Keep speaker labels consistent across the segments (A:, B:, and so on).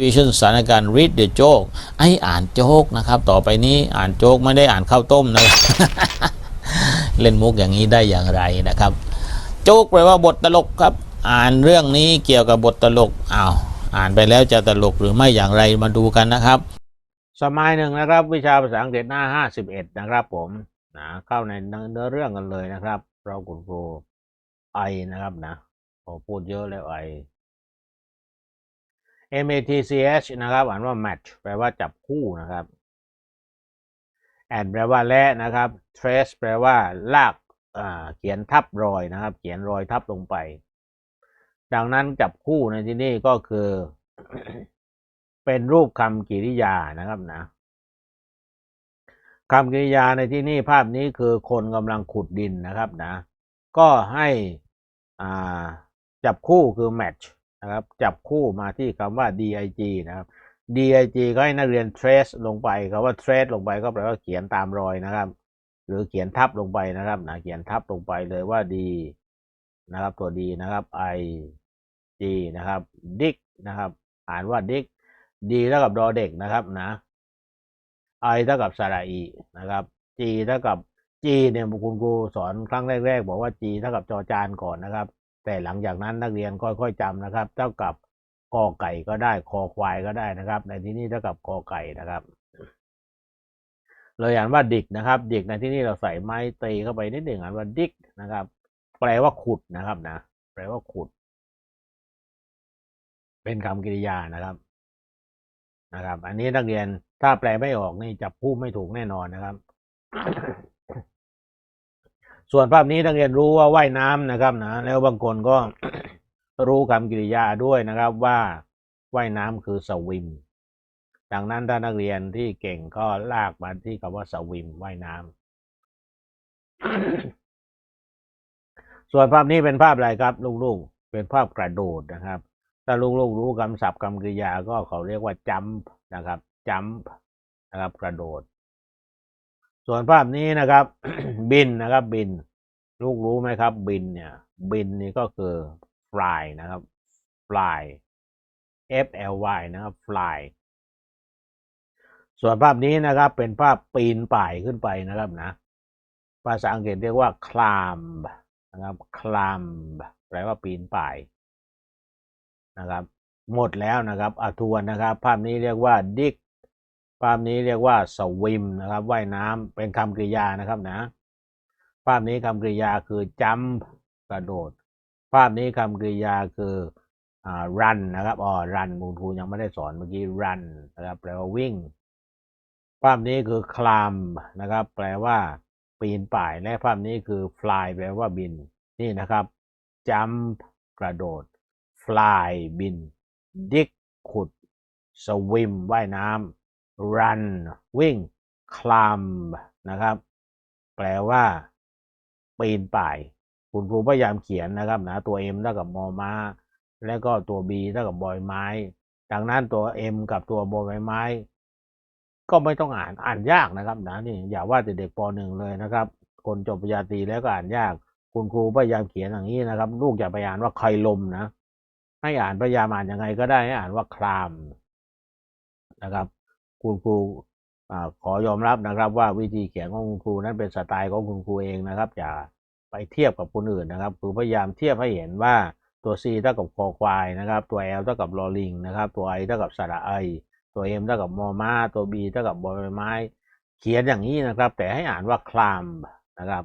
A: วิชั่นสถานการณ์ read the joke ไออ่านโจ๊กนะครับ ต่อไปนี้อ่านโจ๊กไม่ได้อ่านข้าวต้มนะเล่นมุกอย่างนี้ได้อย่างไรนะครับ โจ๊กแปลว่าบทตลกครับ อ่านเรื่องนี้เกี่ยวกับบทตลกอ้าวอ่านไปแล้วจะตลกหรือไม่อย่างไรมาดูกันนะครับ สมัยหนึ่งนะครับ วิชาภาษาอังกฤษหน้า 51 นะครับผมนะเข้าในเนื้อเรื่องกันเลยนะครับ เราคุณครูไอนะครับนะพอพูดเยอะแล้วไอ M A T C H นะครับอ่านว่า match แปลว่าจับคู่นะครับ and แปลว่าและนะครับ trace แปลว่าลากอ่าเขียนทับรอยนะครับ เขียนรอยทับลงไป ดังนั้นจับคู่ในที่นี้ก็คือ เป็นรูปคำกริยานะครับนะคำกริยาในที่นี้ภาพนี้คือคนกำลังขุดดินนะครับนะ ก็ให้อ่าจับคู่คือ match นะครับ จับคู่มาที่คำว่า dig นะครับ dig ก็ให้นักเรียน trace ลงไปคำว่า trace ลงไปก็แปลว่าเขียนตามรอยนะครับ หรือเขียนทับลงไปนะครับนะเขียนทับลงไปเลยว่า d นะครับ ตัว d นะครับ i g นะครับ dig นะครับ อ่านว่า dig d เท่ากับดอเด็กนะครับนะ i เท่ากับสระอีนะครับ g เท่ากับ g เนี่ยคุณครูสอนครั้งแรกๆ บอกว่า g เท่ากับจอจานก่อนนะครับ แต่หลังจากนั้นนักเรียนค่อยๆจำนะครับ เท่ากับกอไก่ก็ได้คอควายก็ได้นะครับ ในที่นี้เท่ากับกอไก่นะครับ เราอ่านว่าดิกนะครับ ดิกในที่นี้เราใส่ไม้ตีเข้าไปนิดหนึ่งอ่านว่าดิกนะครับ แปลว่าขุดนะครับนะแปลว่าขุด เป็นคำกริยานะครับนะครับ อันนี้นักเรียนถ้าแปลไม่ออกนี่จับผู้ไม่ถูกแน่นอนนะครับ ส่วนภาพนี้นักเรียนรู้ว่าว่ายน้ำนะครับนะแล้วบางคนก็รู้คำกริยาด้วยนะครับว่าว่ายน้ำคือสวิมดังนั้นถ้านักเรียนที่เก่งก็ลากมาที่คำว่าสวิมว่ายน้ำส่วนภาพนี้เป็นภาพอะไรครับลูกๆเป็นภาพกระโดดนะครับ ถ้าลูกๆรู้คำศัพท์คำกริยาก็เขาเรียกว่าจัมป์นะครับจัมป์นะครับกระโดด ส่วนภาพนี้นะครับ บินนะครับบิน ลูกรู้ไหมครับ บินเนี่ย บินนี่ก็คือ fly นะครับ fly f l y นะครับ fly ส่วนภาพนี้นะครับ เป็นภาพปีนป่ายขึ้นไปนะครับนะ ภาษาอังกฤษเรียกว่า climb นะครับ climb แปลว่าปีนป่ายนะครับ หมดแล้วนะครับอาทวนนะครับ ภาพนี้เรียกว่า dig ภาพนี้เรียกว่า swim นะครับว่ายน้ำเป็นคำกริยานะครับนะ ภาพนี้คำกริยาคือ jump กระโดด ภาพนี้คำกริยาคืออ่า run นะครับอ๋อ run คุณครูยังไม่ได้สอนเมื่อกี้ run นะครับแปลว่าวิ่ง ภาพนี้คือ climb นะครับ แปลว่า ปีนป่ายและภาพนี้คือ fly แปลว่าบิน นี่นะครับ jump กระโดด fly บิน dig ขุด swim ว่ายน้ำ run วิ่ง climb นะครับ แปลว่า ปีนป่าย คุณครูพยายามเขียนนะครับนะตัว M เท่ากับมอม้า และก็ตัว B เท่ากับบอยไม้ ดังนั้นตัว M กับตัวบอยไม้ ก็ไม่ต้องอ่านอ่านยากนะครับนะนี่อย่าว่าแต่เด็กปหนึ่งเลยนะครับ คนจบปริญญาตรีแล้วก็อ่านยาก คุณครูพยายามเขียนอย่างนี้นะครับ ลูกอย่าไปอ่านว่าใครลมนะให้อ่านพยายามอ่านยังไงก็ได้ให้อ่านว่าคลามนะครับ คุณครูอขอยอมรับนะครับ ว่าวิธีเขียนของคุณครูนั้นเป็นสไตล์ของคุณครูเองนะครับ อย่าไปเทียบกับคนอื่นนะครับ คือพยายามเทียบให้เห็นว่าตัว C เท่ากับคอควายนะครับ ตัว L เท่ากับลอลิงนะครับ ตัว I เท่ากับสระไอตัว M เท่ากับมอมาตัว B เท่ากับบอใบไม้ เขียนอย่างนี้นะครับ แต่ให้อ่านว่าคลามนะครับ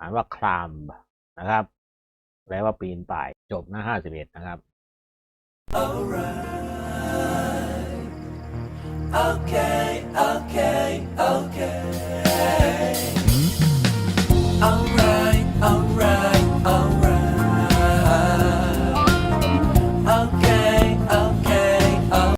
A: อ่านว่าคลามนะครับแปลว่าปีนป่ายจบหน้าห้าสิบเอ็ดนะครับ
B: Alright.